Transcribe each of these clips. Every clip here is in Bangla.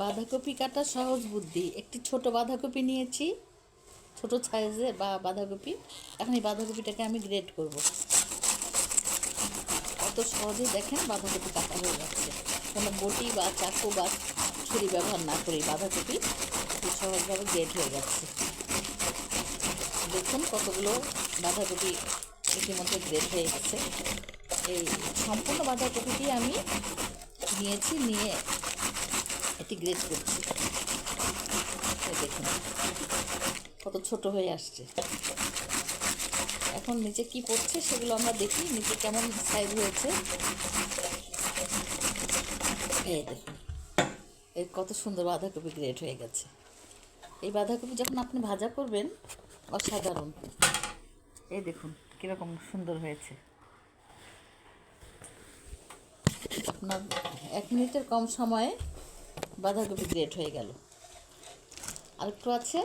বাঁধাকপি কাটা সহজ বুদ্ধি। একটি ছোট বাঁধাকপি নিয়েছি, ছোট সাইজে বা বাঁধাকপি। এখন এই বাঁধাকপিটাকে আমি গ্রেড করব। কত সহজেই দেখেন বাঁধাকপি কাটা হয়ে যাচ্ছে। কোনো বটি বা চাকু বা ছুরি ব্যবহার না করে বাঁধাকপি খুব সহজভাবে গ্রেড হয়ে যাচ্ছে। দেখুন কতগুলো বাঁধাকপি ইতিমধ্যে গ্রেড হয়ে গেছে। এই সম্পূর্ণ বাঁধাকপিটি আমি নিয়েছি, নিয়ে এটি গ্রেড করছি। দেখুন, কত ছোট হয়ে আসছে। এখন নিচে কি পড়ছে সেগুলো আমরা দেখি, নিচে কেমন সাইজ হয়েছে। এই দেখুন এই কত সুন্দর বাঁধাকপি গ্রেড হয়ে গেছে। এই বাঁধাকপি যখন আপনি ভাজা করবেন, অসাধারণ। এই দেখুন, কীরকম সুন্দর হয়েছে। আপনার এক মিনিটের কম সময়ে বাঁধাকপি গ্রেট হয়ে গেল। আরেকটু আছে,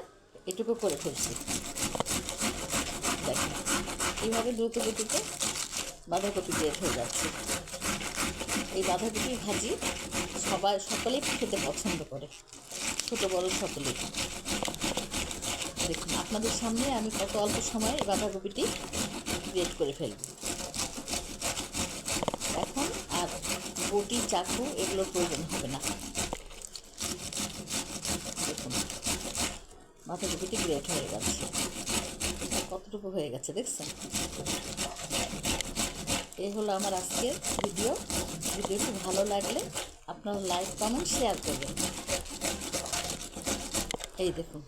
এটুকু করে ফেলছি। দেখেন এইভাবে দ্রুত গতিতে বাঁধাকপি গ্রেট হয়ে যাচ্ছে। এই বাঁধাকপি ভাজি সবাই, সকলেই খেতে পছন্দ করে, ছোটো, বড় সকলেই। দেখুন, আপনাদের সামনে আমি কত অল্প সময়ে বাঁধাকপিটি গ্রেট করে ফেলব। এখন আর বটি, চাকু এগুলোর প্রয়োজন হবে না দেখুন বাঁধাকপিটি গ্রেট হয়ে গেছে। কতটুকু হয়ে গেছে দেখছেন এই হলো আমার আজকের ভিডিও ভিডিওটি ভালো লাগলে আপনারা লাইক কমেন্ট শেয়ার করবেন। এই দেখুন।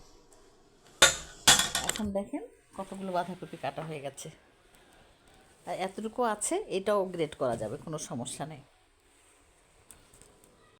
এখন দেখেন কতগুলো বাঁধাকপি কাটা হয়ে গেছে। আর এতটুকু আছে, এটাও গ্রেড করা যাবে, কোনো সমস্যা নেই।